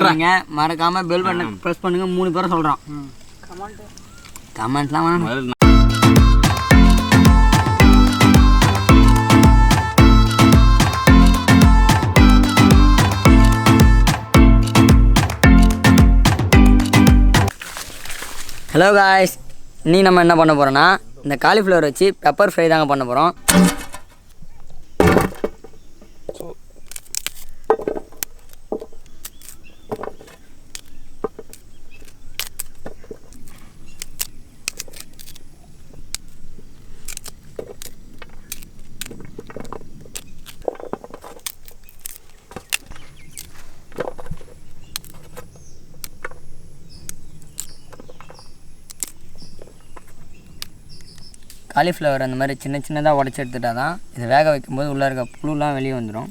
மறக்காம பெல் பட்டனை ப்ரெஸ் பண்ணுங்க. மூணு பேரை சொல்கிறோம் கமெண்ட்லாம் வேணாம். ஹலோ காய்ஸ் நீ நம்ம என்ன பண்ண போகிறோன்னா இந்த காலிஃப்ளவர் வச்சு பெப்பர் ஃப்ரை தாங்க பண்ண போகிறோம் காலிஃப்ளவர் அந்த மாதிரி சின்ன சின்னதாக உடச்சி எடுத்துட்டால் தான் இதை வேக வைக்கும்போது உள்ளே இருக்க புழுலாம் வெளியே வந்துடும்.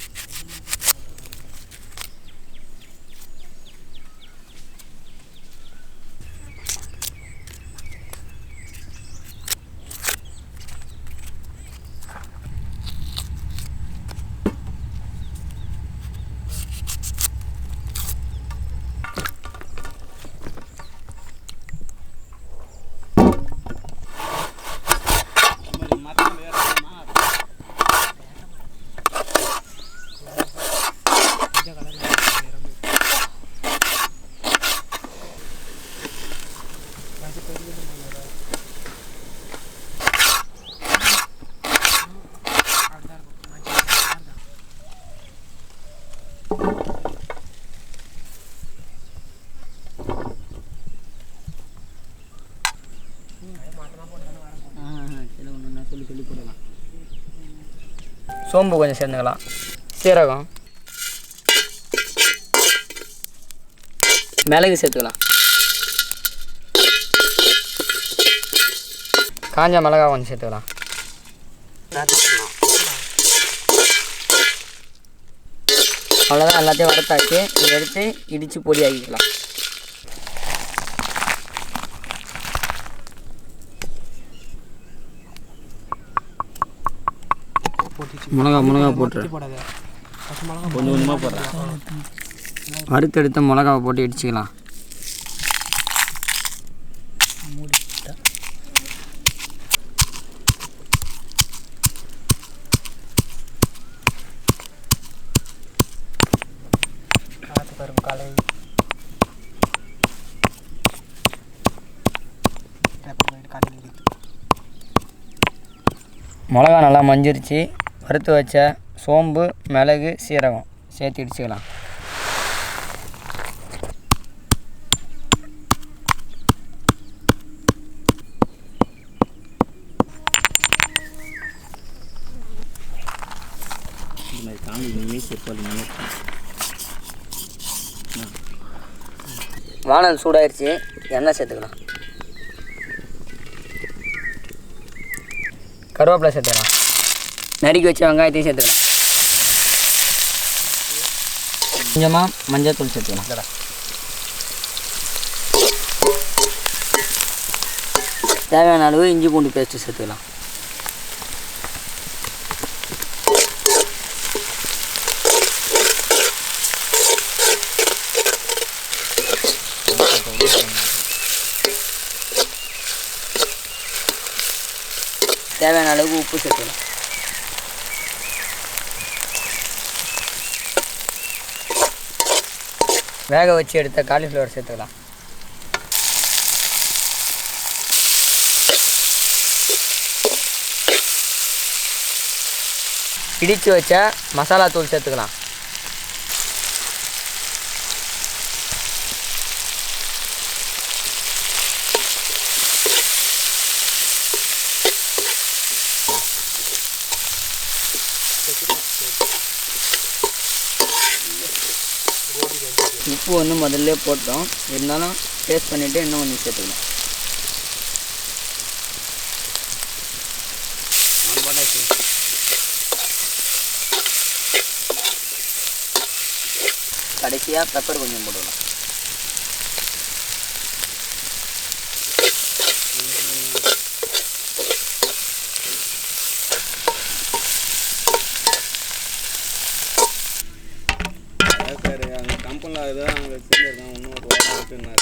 சொல்லி சொல்லி போடலாம் சோம்பு கொஞ்சம் சேர்ந்துக்கலாம். சீரகம். மிளகு சேர்த்துக்கலாம். காஞ்ச மிளகா கொஞ்சம் சேர்த்துக்கலாம். அவ்வளோதான் எல்லாத்தையும் வறுத்தாச்சு. இதை எடுத்து இடித்து பொடி ஆக்கிக்கலாம் மிளகா மிளகா போட்டுரு. கொஞ்சம் கொஞ்சமாக போடுறேன். வறுத்தெடுத்த மிளகாவை போட்டு இடிச்சுக்கலாம். மிளகா நல்லா மஞ்சிருச்சு. வறுத்து வச்ச சோம்பு மிளகு சீரகம். சேர்த்து இடிச்சுக்கலாம். வானல் சூடாயிருச்சு. எண்ணெய் சேர்த்துக்கலாம். கருவேப்பிலை சேர்த்துக்கலாம். நறுக்கி வச்ச வெங்காயத்தையும் சேர்த்துக்கலாம் கொஞ்சமாக மஞ்சள் தூள் சேர்த்துக்கலாம் தேவையான அளவு இஞ்சி பூண்டு பேஸ்ட்டு சேர்த்துக்கலாம் தேவையான அளவுக்கு உப்பு சேர்த்துக்கலாம் வேக வச்சு எடுத்த காலிஃப்ளவர் சேர்த்துக்கலாம். இடித்து வச்ச மசாலா தூள் சேர்த்துக்கலாம். உப்பு வந்து முதல்ல போட்டோம். இருந்தாலும் டேஸ்ட் பண்ணிவிட்டு இன்னும் கொஞ்சம் சேர்த்துக்கலாம். கடைசியாக பெப்பர் கொஞ்சம் போட்டுக்கலாம். இன்னும் ஒரு வாரம்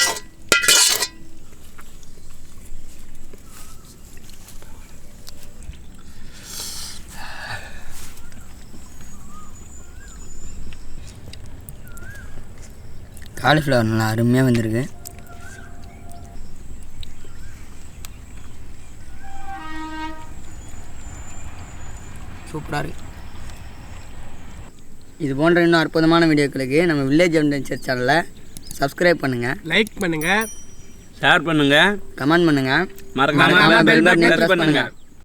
காலிஃப்ளவர் நல்லா அருமையாக வந்திருக்கு. சூப்பராக இருக்கு. இது போன்ற இன்னும் அற்புதமான வீடியோக்களுக்கு நம்ம வில்லேஜ் அட்வென்ச்சர் சேனலை சப்ஸ்கிரைப் பண்ணுங்கள் லைக் பண்ணுங்க. ஷேர் பண்ணுங்க. கமெண்ட் பண்ணுங்கள் மறக்காம பெல் பட்டனை press பண்ணுங்க.